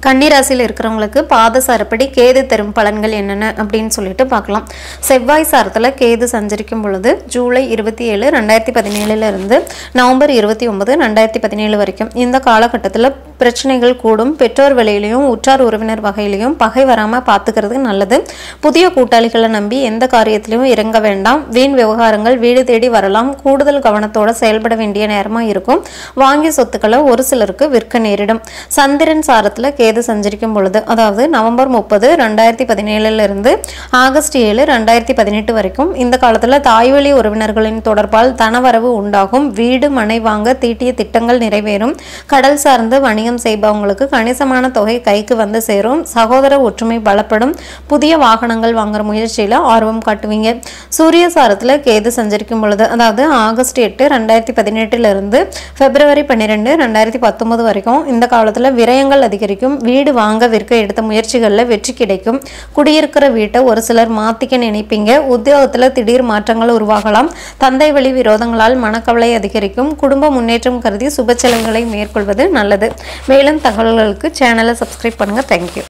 கன்னிராசியில் இருக்கிறவங்களுக்கு பாத சாரப்படி கேது தரும் பலன்கள் என்னென்ன அப்படின்னு சொல்லிட்டு பார்க்கலாம். செவ்வாய் சாரத்தில் கேது சஞ்சரிக்கும் பொழுது ஜூலை இருபத்தி ஏழு ரெண்டாயிரத்தி பதினேழுல இருந்து நவம்பர் இருபத்தி ஒன்பது ரெண்டாயிரத்தி பதினேழு வரைக்கும் இந்த காலகட்டத்தில் பிரச்சனைகள் கூடும் பெற்றோர் வழியிலையும் உற்றார் உறவினர் வகையிலையும் பகை வராமல் பார்த்துக்கிறது நல்லது. புதிய கூட்டாளிகளை நம்பி எந்த காரியத்திலையும் இறங்க வேண்டாம். வீண் விவகாரங்கள் வீடு தேடி வரலாம். கூடுதல் கவனத்தோட செயல்பட வேண்டிய நேரமாக இருக்கும். வாங்கிய சொத்துக்களை ஒரு சிலருக்கு விற்க நேரிடும். சந்திரன் சாரத்தில் கேது சஞ்சரிக்கும் பொழுது அதாவது நவம்பர் முப்பது ரெண்டாயிரத்தி பதினேழுலேருந்து ஆகஸ்ட் ஏழு ரெண்டாயிரத்தி பதினெட்டு வரைக்கும் இந்த காலத்தில் தாய்வழி உறவினர்களின் தொடர்பால் தனவரவு உண்டாகும். வீடு மனை வாங்க தீட்டிய திட்டங்கள் நிறைவேறும். கடல் சார்ந்து வணிகம் செய்பவங்களுக்கு கணிசமான தொகை கைக்கு வந்து சேரும். சகோதர ஒற்றுமை பலப்படும். புதிய வாகனங்கள் வாங்குற முயற்சியில் ஆர்வம் காட்டுவீங்க. சூரிய சாரத்தில் கேது சஞ்சரிக்கும் பொழுது அதாவது ஆகஸ்ட் எட்டு ரெண்டாயிரத்தி பதினெட்டுல இருந்து பிப்ரவரி பன்னிரெண்டு ரெண்டாயிரத்தி பத்தொன்பது வரைக்கும் இந்த காலத்தில் விரயங்கள் அதிகரிக்கும். வீடு வாங்க விற்க எடுத்த முயற்சிகளில் வெற்றி கிடைக்கும். குடியிருக்கிற வீட்டை ஒரு சிலர் மாத்திக்க நினைப்பீங்க. உத்தியோகத்தில் திடீர் மாற்றங்கள் உருவாகலாம். தந்தை வழி விரோதங்களால் மனக்கவலை அதிகரிக்கும். குடும்ப முன்னேற்றம் கருதி சுப செலவுகளை மேற்கொள்வது நல்லது. மேலும் தகவல்களுக்கு சேனலை சப்ஸ்கிரைப் பண்ணுங்க. தேங்க்யூ